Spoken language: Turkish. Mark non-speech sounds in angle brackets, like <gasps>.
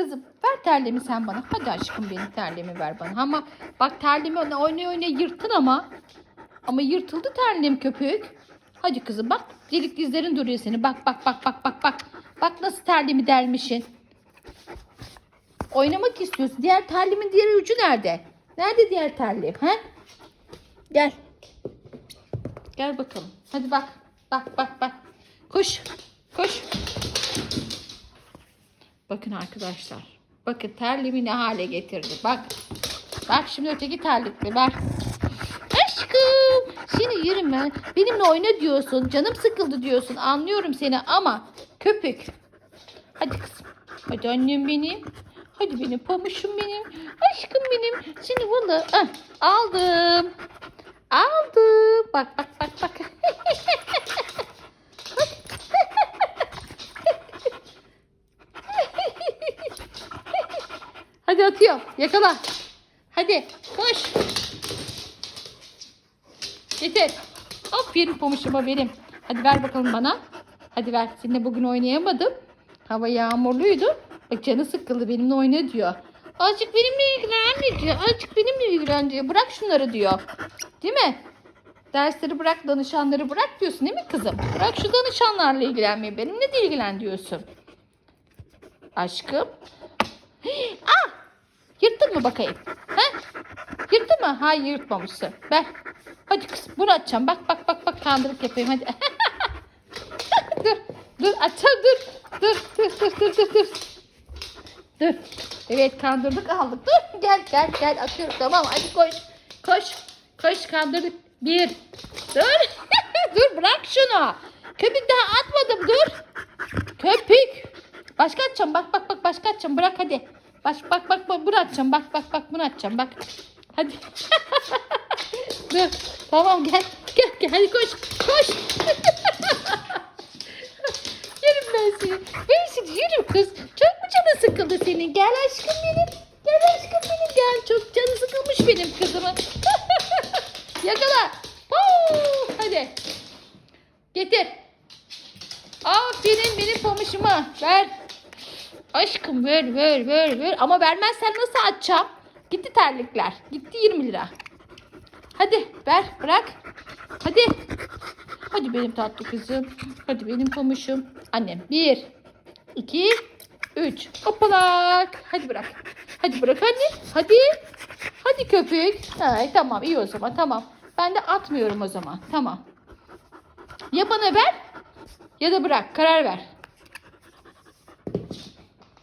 Kızım ver terliğimi sen bana. Hadi aşkım benim terliğimi ver bana. Ama bak terliğimi oynaya oynaya yırttın ama. Ama yırtıldı terliğim köpük. Hadi kızım bak. Delik dizlerin duruyor seni. Bak bak bak bak bak bak. Bak nasıl terliğimi delmişsin. Oynamak istiyorsun. Diğer terliğimin diğer ucu nerede? Nerede diğer terliğim? He? Gel. Gel bakalım. Hadi bak. Bak bak bak. Koş. Koş. Bakın arkadaşlar. Bakın terliğimi ne hale getirdi. Bak. Bak şimdi öteki terlikle ver. Aşkım. Yerim ben. Benimle oyna diyorsun. Canım sıkıldı diyorsun. Anlıyorum seni ama köpük. Hadi kızım. Hadi annem benim. Hadi benim pamuşum benim. Aşkım benim. Seni valla ah, aldım. Aldım. Bak bak atıyor. Yakala. Hadi koş. Getir. Aferin pamuşuma benim. Hadi ver bakalım bana. Hadi ver. Seninle bugün oynayamadım. Hava yağmurluydu. Bak canı sıkıldı benimle oyna diyor. Azıcık benimle ilgilen diyor. Azıcık benimle ilgilen diyor. Bırak şunları diyor. Değil mi? Dersleri bırak, danışanları bırak diyorsun değil mi kızım? Bırak şu danışanlarla ilgilenmeyi. Benimle de ilgilen diyorsun. Aşkım. <gasps> Ah! Yırttın mı bakayım? He? Yırttın mı? Hayır yırtmamışsın. Ver. Hadi kızım bunu açacağım. Bak bak bak bak kandırıp yapayım hadi. <laughs> dur. Dur açacağım dur. Dur dur dur dur dur dur. Dur. Evet kandırdık aldık. Dur gel gel gel atıyorum tamam hadi koş. Koş. Koş kandırdık. Bir. Dur. <laughs> dur bırak şunu. Köpük daha atmadım dur. Köpük. Başka atacağım bak bak bak başka atacağım bırak hadi. Baş, bak bak bak bunu atacağım bak bak bak bunu atacağım bak. Hadi. <laughs> dur. Tamam gel. Gel gel hadi koş. Koş. <laughs> Yerim ben seni. Ben seni yerim kız. Çok mu canı sıkıldı senin? Gel aşkım benim. Gel aşkım benim gel. Çok canı sıkılmış benim kızımın. <laughs> Yakala. Hadi. Getir. Aferin benim pamuşuma. Ver. Aşkım ver ver ver ver. Ama vermezsen nasıl açacağım? Gitti terlikler. Gitti 20 lira. Hadi ver bırak. Hadi. Hadi benim tatlı kızım. Hadi benim pamuşum. Annem. Bir, iki, üç. Hoppalak. Hadi bırak. Hadi bırak anne. Hadi. Hadi köpük. Ay, tamam iyi o zaman tamam. Ben de atmıyorum o zaman. Tamam. Ya bana ver ya da bırak. Karar ver.